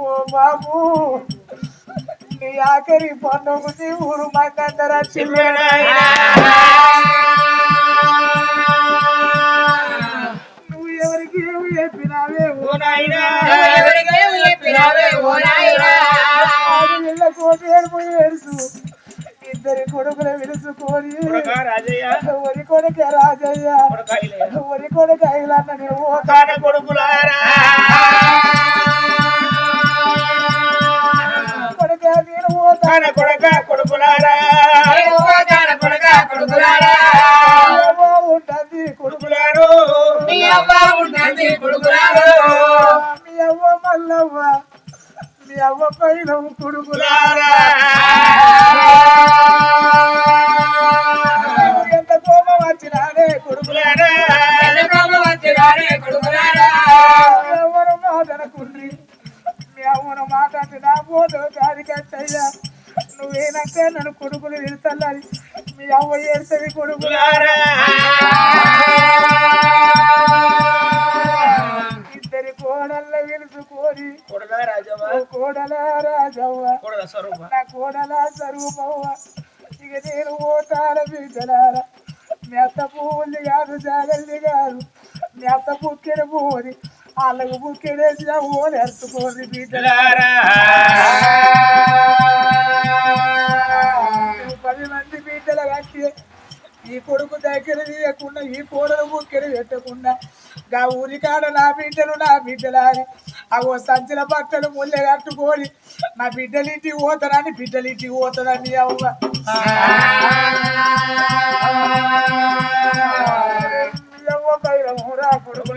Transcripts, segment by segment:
ఓ బాబు. నీ ఆఖరి పండుగ ఊరు మాకందరా నువ్వు ఎవరికి ఏమి చెప్పినావే? ఓ ఏడుపు ఏడుసు. ఇద్దరి కొడుకుల విలుసుకొని ఒరి కొడుక రాజయ్య. ఒరి కొడుక తాన కొడుకులారా. నేను పోతా తాన కొడక కొడుకులారా. ఉంటుంది కొడుకు కొడుకులారు. మీ అవ్వ మల్లవ్వ మీ అవ్వ పైన కొడుకులా కొడుకులారా. ఎంత కోపం వచ్చినాడే కొడుకులా కొడుకులారా ఎవరు మాటనుకుండ్రి మీ అవ్వను మాట నా పోతో కాడికట్టయ్యా నువ్వేనాక నన్ను కొడుకులు తిడతల్లని మీ అవ్వ ఏడుతుంది కొడుకులా. ఇద్దరి కోడళ్ళ ఓ కోడల రాజవ్వ. నా కోడల స్వరూపవ్వ. ఇక నేను ఓటాల బిడ్డలారా. మీ అత్త పువ్వులు కాదు జాగల్ని కాదు. మీ అత్త బుక్కెడు పోని వాళ్ళకు బుక్కెడేసిన ఓని అరుచుకోండి బిడ్డలారా. కట్టి ఈ కొడుకు దగ్గర తీయకుండా ఈ కోడలు బుక్కెడు పెట్టకుండా గా ఊరికాడ నా బిడ్డలు నా బిడ్డలని అగో సంచుల బట్టలు ముల్లె కట్టుకొని నా బిడ్డలింటికి పోతానని బిడ్డలింటికి పోతానని అవ్వ. మీ అవ్వ బైరమురా కొడుకు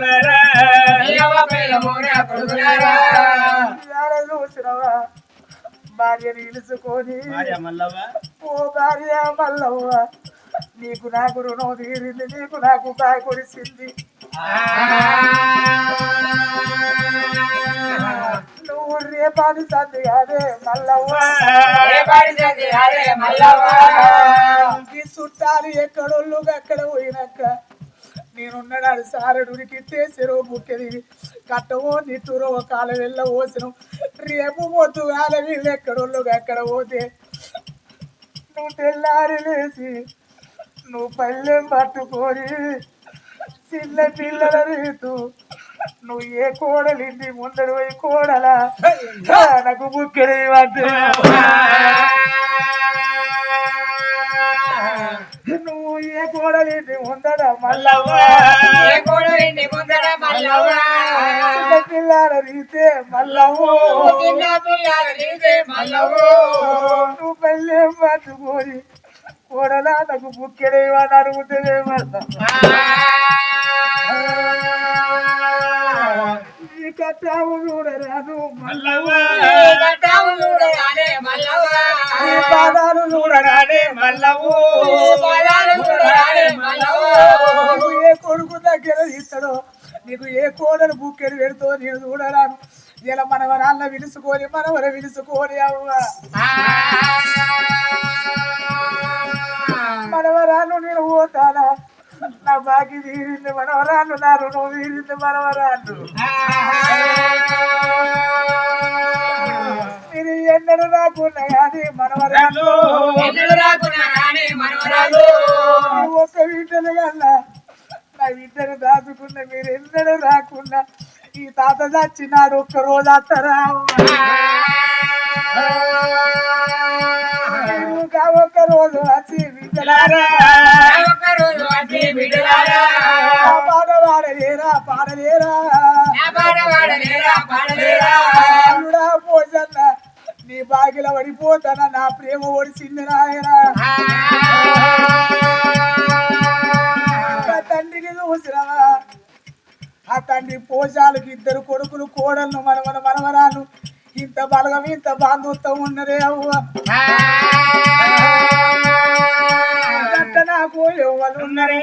ఇవాళ చూసినవా? భార్యని ఇలుసుకొని. ఓ భార్య మల్లవ్వ నీకు నాకు రుణం తీరింది నీకు నాకు కాయ కొడిసింది నువ్వు రేపాది సంది అదే మల్లవ్వ. ఈ చుట్టాలు ఎక్కడోళ్ళు అక్కడ పోయినాక నేనున్నాడు సారడునికి చెరువు బుక్కెది కట్టవో నిట్టూరో కాల వెళ్ళ పోసిన రేపు పొద్దు కాల వీళ్ళు ఎక్కడోళ్ళు అక్కడ పోతే? నువ్వు తెల్లారి లేచి నువ్వు పల్లెం పట్టుకొని చిన్న పిల్లల రీతు నువ్వు ఏ కోడలింది ముందడు పోయి కోడలా? నాకు బుక్కెడి నువ్వు ఏ కోడలింది ముందడ మళ్ళా చిన్న పిల్లల రీతే మల్లవ్వు. నువ్వు పల్లెం పట్టుకొని కోడలా నాకు బుక్కెడేవని అడుగుతుందే మళ్ళా కట్టావు చూడరాదు ఈ పాదాలు చూడరానే మల్లవు ఏ కొడుకు దగ్గర ఇస్తాడో నీకు ఏ కోడలు బుక్కెడు పెడుతో నేను చూడరాను. ఇలా మనవరాళ్ళ విలుసుకొని మనవర విలుసుకొని అవ్వ. మనవరాలు నేను పోతానా? నా బాకి తీరింది మనవరాలు నా రుణం తీరింది మనవరాలు మీరు ఎన్నడూ రాకున్నా కానీ మనవరాలు. ఒక్క వీటలు కన్నా నా వీటలు దాచుకున్న మీరు ఎన్నడూ రాకుండా ఈ తాత చచ్చినాడు ఒక్క రోజు అత్తరా. ఒక్క రోజు వచ్చి పాడవాడలేరా పాడలేరా అల్లుడా పోజన్న నీ బాగిల పడిపోతాన నా ప్రేమ ఒడిసింది నాయనా తండ్రిని తండ్రికి చూసినవా ఆ తండ్రి పోషాలకు ఇద్దరు కొడుకులు కోడలను మనమన మనవరాలు ఇంత బలగం ఇంత బాంధుత్వం ఉన్నదే అవ్వ నాకు ఎవరు ఉన్నరే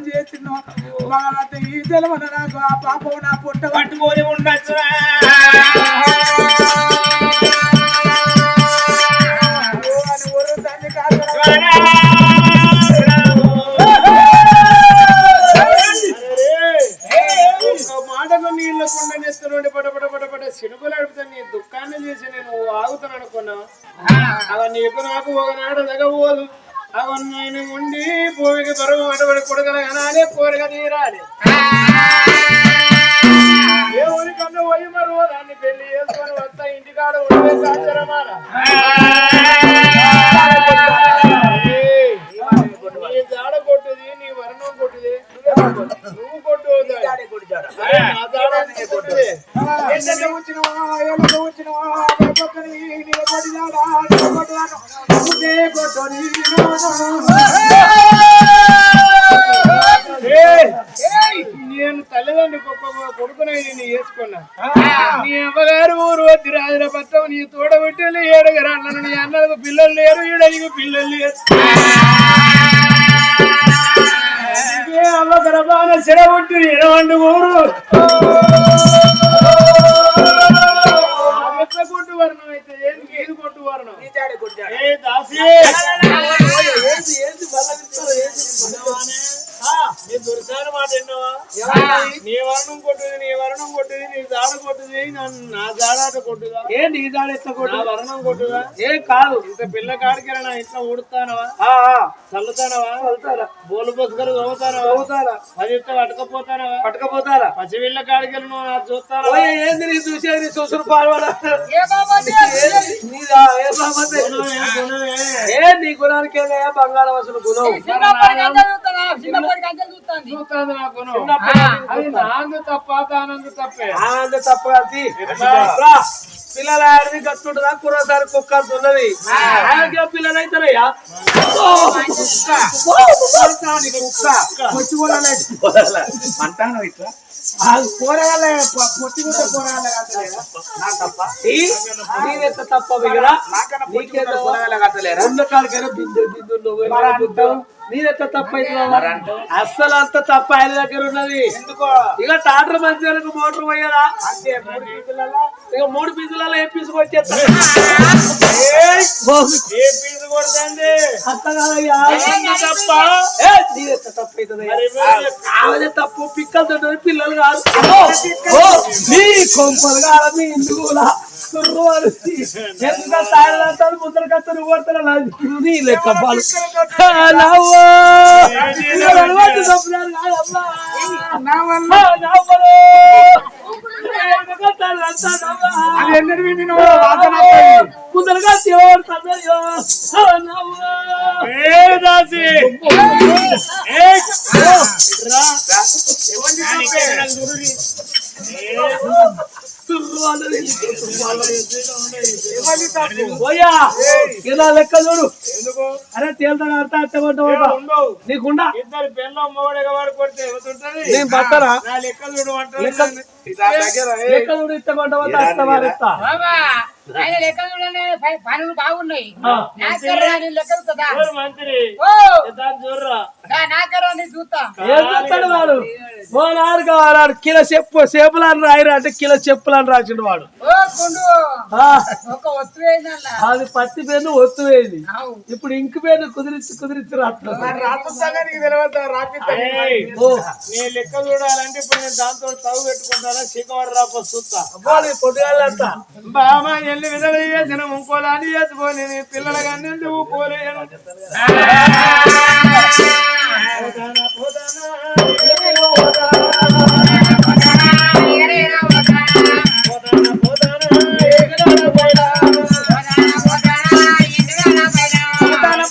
పాపం చేసినో? మగలంటే ఈ తెలవన నాకు ఆ పాపం నా పుట్ట పట్టుకొని ఉండొచ్చు. అని నీళ్ళకుండా తల్లి పట పట పట పట నీ దుఃఖాన్ని చేసి నేను ఆగుతాను అనుకున్నా. అవ నీకు నాకు ఒకనాడు తగబోదు అవ నేను ఉండి భూమికి బరువు అటువంటి కొడుకల కనాలి కోరిక తీరాలి. ఏ ఊరికన్నా పోయి మరువు దాన్ని పెళ్ళి చేసుకొని వస్తా ఇంటికాడ ఉండే సాచరమాల నీ జాడ కొట్టుది నీ వర్ణం కొట్టుది నువ్వు కొట్టు నా జాడ కొట్టుది. Hare Rama జాడ కొట్టుది నా జాడాట కొట్టుదా? ఏ నీ ఎత్త నా కొట్టు వర్ణం కొట్టుదా? ఏ కాదు. ఇంత పిల్ల కాడికి నా ఇంట్లో ఊడుతానవా? చల్లుతానవా? చల్లుతారా. బోలు బొసుకరు చదువుతానవా? చదువుతారా? పది ఇస్తే పట్టుకపోతానవా? పట్టుకపోతారా? పసిపిల్ల కాడికి నువ్వు నాకు ఓయ్ ఏంది నీ చూసేది? నీ చూసుడు ఏ నీ గుణానికి బంగారం అసలు గుణం. తప్ప తప్పే. పిల్లల ఆడిది గట్టుంటదా? కుర్రసారి కుక్క. ఉన్నది ఆయనకే పిల్లలు అవుతారయ్యా అంటాను ఇట్లా. పోరాలే పొట్టి గుడ్డ పోరాలే నీవెంత తప్ప. బిగరా నీకేదో ఉన్న కాడికైనా బిందు బిందు నువ్వు ఎలా బుద్ధం? నీదెంత తప్ప అవుతున్నావా? అస్సలు అంత తప్ప ఆయన దగ్గర ఉన్నది. ఇక టాటర్ మంచి మోటార్ పోయారా ఇక మూడు పీసులలో ఏ పీసు కొట్టేస్తా? ఏ పీసు తప్ప? తప్పు అవుతుందయ్యా? మరి మరి? ఆమెదే తప్పు. పిక్కలు తింటుంది పిల్లలు కాదు. నీ కొంపలు కాదు మీ ఇంటి కూడా ఎందుకంటే తాయలంతా ముద్ర కత్తలు కొడతారు నీ లెక్క పాలు అలవాటు తప్పున్నారు కాదమ్మా. నా ఇలా లెక్క చూడు. ఎందుకు? అరే తేల్తాడు అర్థ అట్టమంటే ఉండవు నీకుండా ఇద్దరు పెళ్ళ మొగడగా వాడు కొడితే ఏమవుతుంటది? నేను పట్టరా? నా లెక్కలు చూడు లెక్క లెక్క చూడు అస్తమానిస్తా బాబా! ఆయన లెక్కలు పనులు బాగున్నాయి. ఆ. నాకర్రా నేను లెక్కలు కదా. చూస్తా. ఏం వాడు? కిలో చెప్పు సేపులు అని రాయరా అంటే కిలో చెప్పులు అని రాసిండు వాడు. ఓ కొండు ఆ, ఒక వస్తువు ఏందల్లా అది పత్తి పేరు ఒత్తు వేది ఇప్పుడు ఇంక పేరు కుదిరించి కుదిరించి లెక్క చూడాలంటే ఇప్పుడు నేను దాంతో తగు పెట్టుకుంటానా చీకవాడు రాపో చూస్తా. అబ్బాయి పొద్దుగాలంతా బామా ఎల్లి విధవ చేసిన ఇంకోలాని చేసుకొని పిల్లల కానీ నువ్వు పోలేను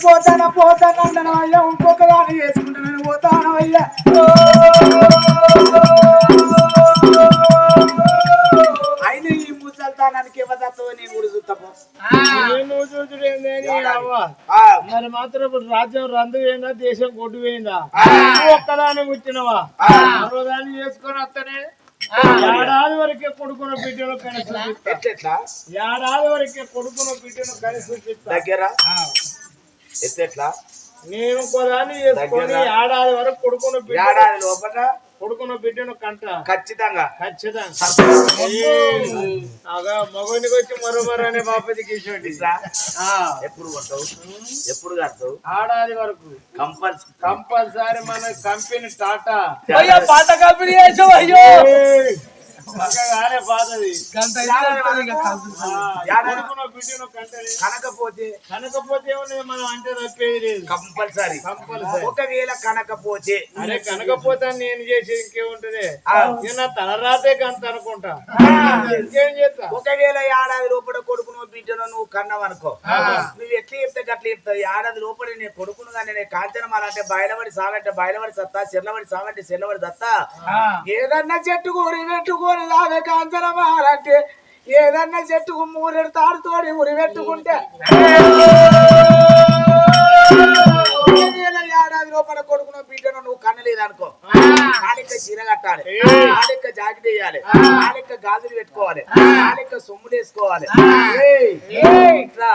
పోతాన పోతాన పోతాన అన్నాను నేను కూడా చూస్తాము. నువ్వు ఆ, మరి మాత్రం ఇప్పుడు రాజ్యం రందు పోయిందా దేశం కొట్టు పోయిందా ఒక్కదాని కూర్చున్నావా? ఆ. మరోదాన్ని చేసుకొని వస్తేనే ఏడాది వరకే కొడుకున్న చూపిస్తా ఎట్లెట్లా? ఏడాది వరకే కొడుకున్న బిడ్డను కని చూపిస్తా దగ్గర? ఎట్లెట్లా? నేను ఇంకోదాన్ని చేసుకొని. ఏడాది వరకు కొడుకున్న బిడ్డ ఏడాది లోపల? కొడుకున్న బిడ్డను కంట. ఖచ్చితంగా. ఖచ్చితంగా. అగా మగనికి వచ్చి మరో మరో అనే ఇటువంటి ఇట్లా? ఎప్పుడు కొడతావు? ఎప్పుడు కడతావు? ఏడాది వరకు. కంపల్సరీ కంపల్సరీ మన కంపెనీ టాటా. అయ్యో పాత కంపెనీ అయ్యో! కనకపోతే కనకపోతే మనం అంటే తప్పేది లేదు. కంపల్సరీ. కంపల్సరీ. ఒకవేళ కనకపోతే అరే కనకపోతే నేను చేసి ఇంకేముంటది? ఆ. ఇక నా తలరాతే కంత అనుకుంటా. ఇంకేం చేస్తా? ఒకవేళ ఏడాది లోపల కొడుకును బిడ్డను నువ్వు కన్నావనుకో నువ్వు ఎట్లా చెప్తే గట్ల చెప్తావు? ఏడాది లోపల నేను కొడుకును కానీ నేను కాంచనమాల అంటే బయలబడి సాలంటే బయలబడి సత్తా చెల్లబడి సాలంటే చెల్లబడి దత్తా. ఏదన్నా చెట్టుకు ఉరి పెట్టుకొని దావే కాంచనమాలంటే ఏదన్నా చెట్టుకు మూరెడు తాడుతోడి ఉరి పెట్టుకుంటే ఒకవేళ ఏడాది లోపల కొడుకును బిడ్డను నువ్వు కన్నలేదనుకో నాలెక్క చీర కట్టాలి. నాలెక్క జాకెట్ వేయాలి. నాలెక్క గాజులు పెట్టుకోవాలి. నాలెక్క సొమ్ములు వేసుకోవాలి. ఇట్లా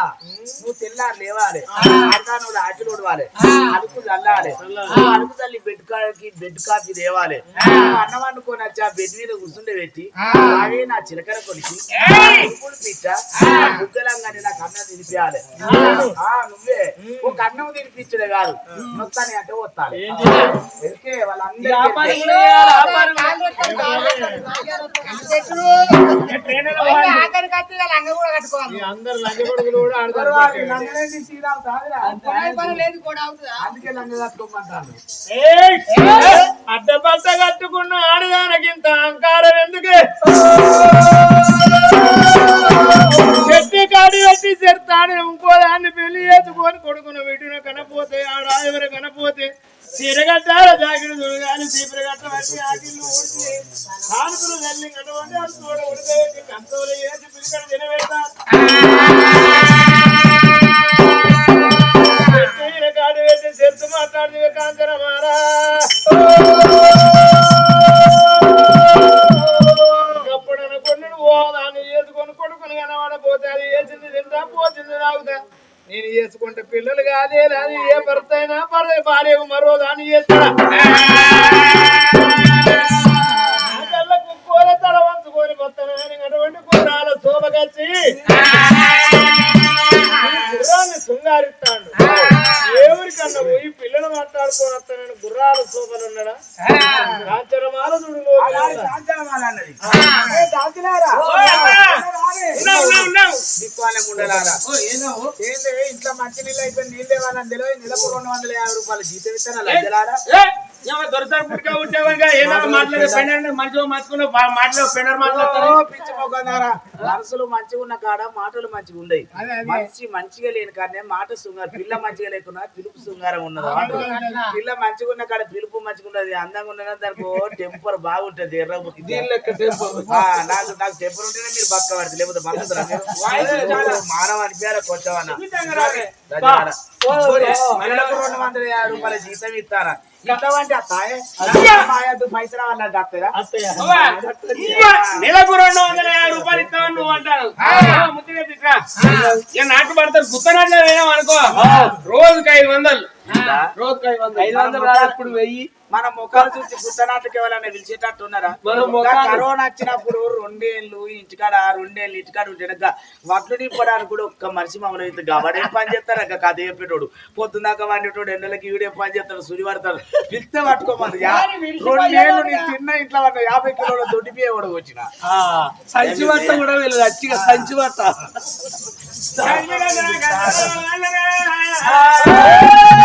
నువ్వు తెల్లారు లేవాలి. అర్థా నువ్వు ఆటలు ఉడవాలి అలుకు చల్లాలి. అలుకు తల్లి బెడ్ కాకి బెడ్ కాఫీ తేవాలి అన్నం అనుకోని వచ్చి బెడ్ మీద కూర్చుంటే పెట్టి అవే నా చిలకర ఉప్పులు పిట్ట బుగ్గలంగానే నాకు అన్నం తినిపించాలి ఆ, నువ్వే. ఒక అన్నం తినిపించడే కాదు. మొత్తాన్ని అంటే వచ్చి కట్టుకోమంటాను ఏయ్! అడ్డపడ్డ కట్టుకున్న ఆడదానకింత అహంకారం ఎందుకే? చెట్టు కాడి పెట్టి చెప్తాను ఇంకో దాన్ని పెళ్ళి చేసుకొని కొడుకున్న వీటిని కనపోతే ఆడ ఎవరు కనపోతే చీరగట్టాల జాకెట్ దుడుగాని చీపురు కట్టబట్టి ఆకిళ్ళు ఊడ్చి కానుకలు తల్లి కట్టబట్టి అది చూడ ఉడితే కంతోలు వేసి పిలికడ ఏంది ఇంట్లో మంచి నీళ్ళు అయిపోయి నీళ్ళు ఇవ్వాలని తెలియదు. నెలకు రెండు వందల యాభై రూపాయలు జీతం లజ్జలారా మనసులు మంచిగా ఉన్న కాడ మాటలు మంచిగా ఉండయి మనిషి మంచిగా లేని కాడనే మాట శృంగారం పిల్ల మంచిగా లేకున్నా పిలుపు శృంగారం ఉన్నది. పిల్ల మంచిగా ఉన్న కాడ పిలుపు మంచిగా ఉన్నది. అందంగా ఉన్నది దానికి టెంపర్ బాగుంటది నాకు నాకు టెంపర్ ఉంటేనే మీరు బక్క పడుతుంది లేకపోతే బతుకుతారా మీరు మానవ అనిపించాలి కొంచెం అన్న ధన్యవాదాలు. నెలకు రెండు వందల యాభై రూపాయల జీతం ఇస్తారా? ఇట్లాంటి అత్తాయే? పైసలు వాళ్ళకి వస్తుందా నెలకు రెండు వందల యాభై రూపాయలు ఇస్తామని నువ్వు అంటాను ముద్దుగా నాటు పడతారు. గుత్తనాట్లో అనుకో. రోజుకి ఐదు వందలు. ఇప్పుడు వెయ్యి. మన ముఖాలు చూసి గుట్టనాటకి ఎవరైనా పిలిచేటట్టు ఉన్నారా మన ఇంకా ముఖాలు- కరోనా వచ్చినప్పుడు రెండేళ్ళు ఇంటికాడ రెండేళ్ళు ఇంటికాడ ఉంటే వడ్లు నింపడానికి కూడా ఒక్క మనిషి మమ్మల్ని ఇంత గబడే పని చేస్తారు. ఇంకా కథ చెప్పేటోడు. పొద్దున్నాక వండేటోడు ఎండలకి ఈడే పని చేస్తాడు సుడి పడతాడు పిలిస్తే పట్టుకోమని రెండేళ్ళు నేను తిన్న ఇంట్లో వాడిన యాభై కిలోల దొడ్డి బియ్య కూడా వచ్చిన సంచి బట్ట కూడా వెళ్ళదు అచ్చిగా సంచి బట్ట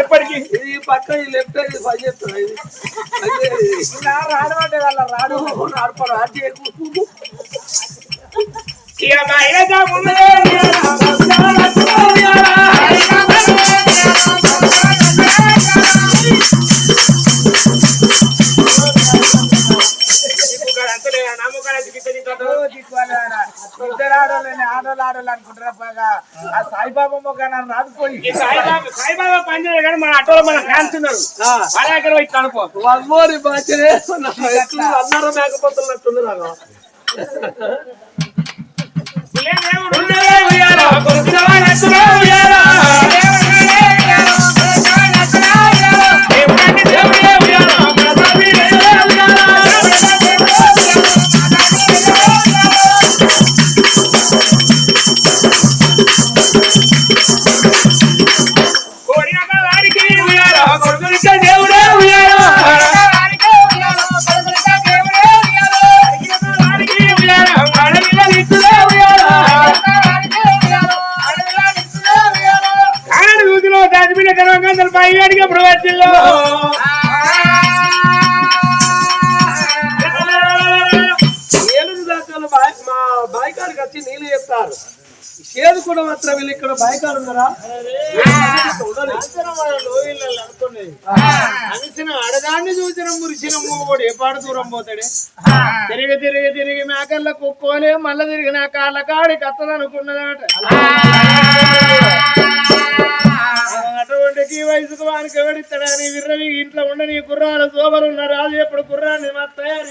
ఎప్పటికీ. ఇది పక్క ఈ లెఫ్ట్ ఇది పని చేస్తున్నా ఇది. అదే రాడమంటే వాళ్ళ రాడు నడపడు అది ఎక్కువ. ఇక సాయిబాబా మొక్క నన్ను రాదుపోయి సాయిబాబా సాయిబాబా పని చేయడు కానీ మన ఆటోలో మన ఫ్యాన్స్ ఉన్నారు. వాళ్ళ దగ్గర పోయి కనుకో వన్ మోర్ బాధ్యనే అన్నారం మేకపోతున్నట్టుంది నాకు. ఉయ్యాల, నచ్చునా ఉయ్యాల. చెప్తారు చేదు కూడా మాత్రం వీళ్ళు ఇక్కడ బాయికాడు ఉన్నారా? అనిసిన అడదాన్ని చూసిన మురిసిన మూడు ఏ పాడు దూరం పోతాడే? తిరిగి తిరిగి తిరిగి మేకల్ల కుక్కోలే మళ్ళా తిరిగి నా కాళ్ళ కాడి కత్తదనుకున్నదట. అటువంటి వయసుకు వానికి ఎవడిస్తాడని విర్రవి ఇంట్లో ఉండని గుర్రాలు సోబరు ఉన్న రాజు ఎప్పుడు గుర్రాన్ని మా తయారు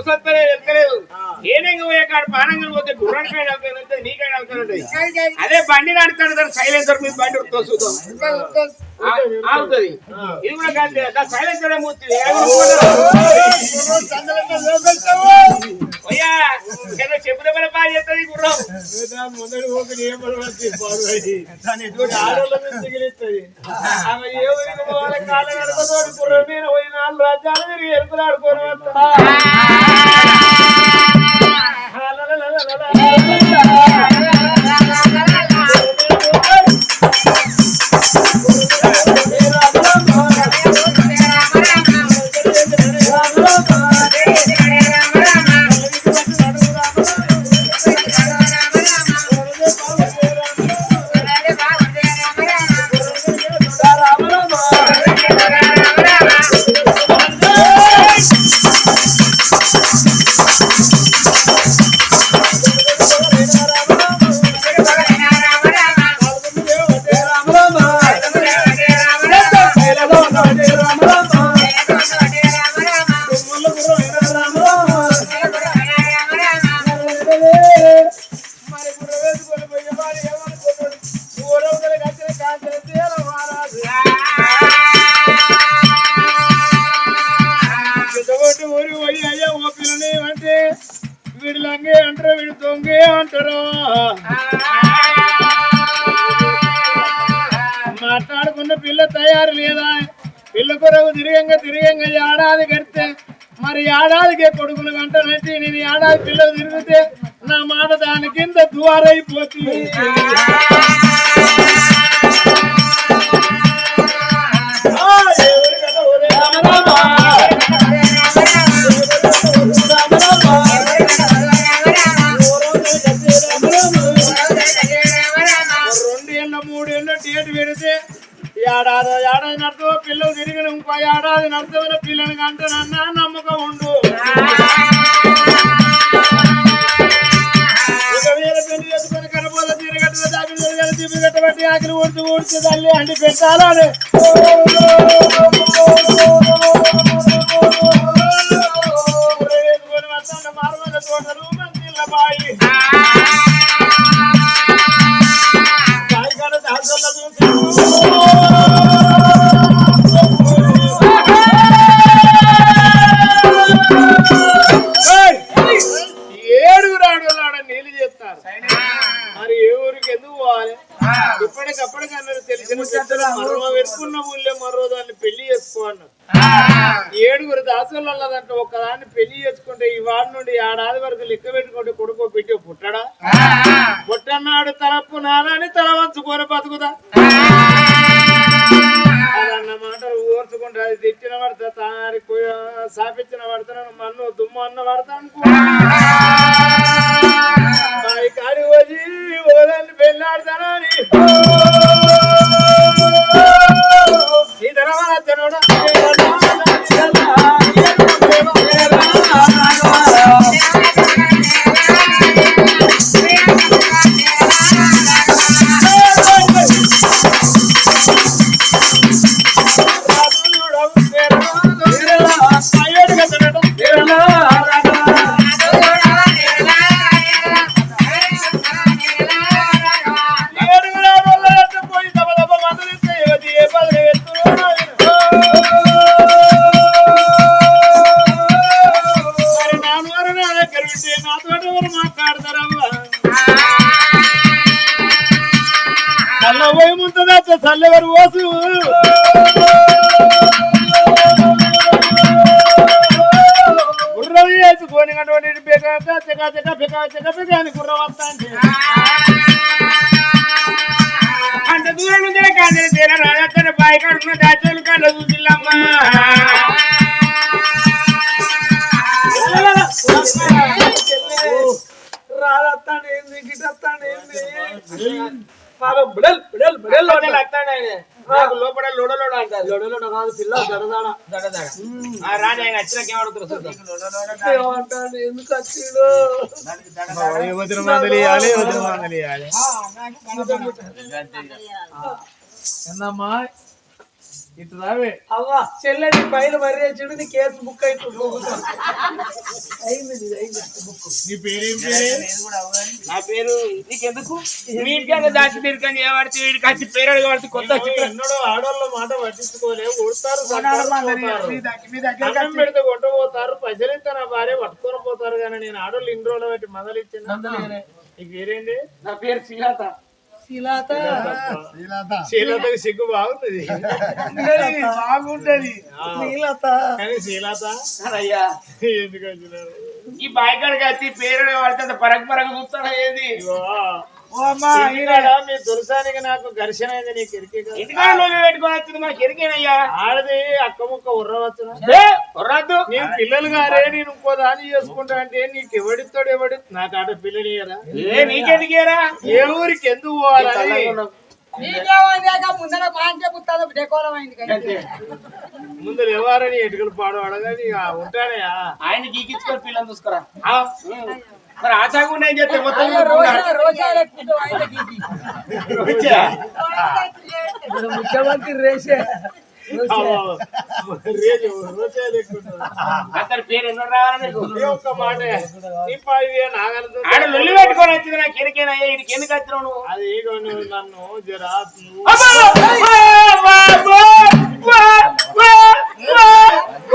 వెళ్తలేదు. ఏనంగా పోయే కాడ పానంగా పోతే అదే బండి నడుతాడు సైలెన్సర్ మీద బండి ఉడుతో చూద్దాం. ఆగుతుంది. ఇది కూడా కాదు సైలెన్సర్ మూర్తి. అయ్యా ఏదో చెప్పుల పని బాగా చేస్తుంది గుర్రం మొదటి పోతుంది ఏం దాని ఎటువంటి ఆడోళ్ళ మీద మిగిలిస్తుంది ఆమె ఏ ఊరికి పోవాలి? కాళ్ళ నడపతోటి గుర్రం మీద. పోయి నాలుగు రాజ్యాలు తిరిగి ఎరుకులు కొడుకులు వెంటనే నేను ఏడాది పిల్లలు తిరిగితే నా మాట దాని కింద దువారైపోతుంది ఏడాది ఏడాది నడుతూ పిల్లలు తిరిగిన ఇంకో ఏడాది నడుతున్న పిల్లలు కంటానన్నా నమ్మకం ఉండు? కట్టబట్టి ఆకలి ఊడ్చి ఊడ్చి తల్లి అండి పెట్టాలని. పోవాలి ఇప్పటికప్పటికన్నారు తెలిసిన మరో వెతుకున్న ఊళ్ళో మరో దాన్ని పెళ్ళి చేసుకోమన్నారు ఏడుగురు దాసులు అన్నదంట ఒక్కదాన్ని పెళ్ళి చేసుకుంటే ఈ వాడి నుండి ఏడాది వరకు లెక్క పెట్టుకుంటే కొడుకు పెట్టి పుట్టడా? పుట్టన్నాడు తలపు నాదని తల వంచుకొని బతుకుదా అదన్న మాటలు ఓర్చుకుంటే అది తెచ్చిన పడతా తారి సాపించిన పడతాను మన్ను దుమ్ము అన్న పడతాను బాయి కాడి వచ్చి ఓదాన్ని పెళ్ళాడతానని. సీతారామరాజనుడా చెక చెక బెగా చెక బెగా అని గుర్రం వస్తా అంటే అంత దూరం నుంచి కాదు తీర రాజత్తన బాయి కడుపున దాచోలు కళ్ళ చూసిల్లమ్మా. రాదత్తాను ఏంది గిటత్తాను ఏంది? పాపం బిడల్ బిడల్ బిడల్ అంటాడు. నాకు లోపల లోడ లోడ అంటారు. లొడలొడ కాదు పిల్ల దడదాడ రాని ఆయన వచ్చినాక ఏమడుగుతారు చూద్దాం. ఏమంటాడు? ఎందుకు వచ్చిండు వదిన మందలియాలి వదిన మందలియాలి ఏందమ్మా? ఇటు రావే. అవ్వా చెల్లెని నీ కేసు బుక్ బుక్ నీ పేరేం పేరు? నా పేరు నీకెందుకు? వీటికన్నా దాచి తిరిగి ఏమడితే వీడికి వచ్చి పేరు అడగబడితే కొత్త చిత్రం ఎన్నడూ ఆడోళ్ళ మాట పట్టించుకోలే ఉడతారు మీ దగ్గర మీ దగ్గర అన్నం పెడితే కొట్టబోతారు పైసలిస్తే నా భార్య పట్టుకొని పోతారు కానీ నేను ఆడోళ్ళు ఇన్ని రోజులు పెట్టి మొదలు ఇచ్చిన నీకు పేరేంటి? నా పేరు శీలాత శీలాత. శీలతకు సిగ్గు బాగుంది బాగుంటది శీలత. కానీ శీలత? అయ్యా ఎందుకు ఈ బాయికాడికి వచ్చి పేరు పడితే పరగ పరగ చూస్తాడా ఏది? మీ దురసానికి నాకు ఘర్షణ అయింది నీకు పెట్టుకొని మాకు ఎరికేనయ్యా ఆడది అక్క ముక్క ఉర్రవచ్చునా? ఏ, కుర్రాద్దు నేను పిల్లలు గారే నేను ఇంకో దాన్ని చేసుకుంటా అంటే నీకు ఎవడిస్తాడు ఎవడి? నాకు ఆడ పిల్లని ఏ నీకెందుకేరా ఏ ఊరికి ఎందుకు పోవాలని. ముందు లేవారని ఎటుకలు పాడు అడగని ఉంటానే ఆయన గీకించుకొని పిల్లలు చూసుకురా. మరి ఆచాకుండా ఏం చేస్తే మొత్తం? ముఖ్యమంత్రి రేసే. అతని పేరు ఎన్నో రావాలా నీకు ఈ ఒక్క మాట. ఇప్పుడు ఇది నాగలతో ఆడ లొల్లి పెట్టుకొని వచ్చింది నాకు ఇడికి ఎందుకు వచ్చినావు నువ్వు? అది నన్ను జరా నువ్వు అబ్బా! వా, వా, వా, వా, వా,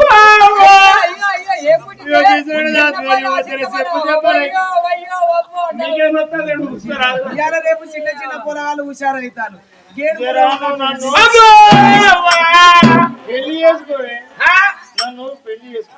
వా, వా. అయ్యో, అయ్యో, ఏం పుట్టింది? ఇగో చూసాడు నా పేరు, వచ్చిన చెప్పు చెప్పలే. అయ్యో, అయ్యో, అబ్బో, అంటే నీకేం వస్తుంది లేడు, చూస్తారా? ఇవాళ రేపు చిన్న చిన్న పొరగాళ్ళు హుషారైతాను. పెళ్ళి? నన్ను పెళ్ళి చేసుకో.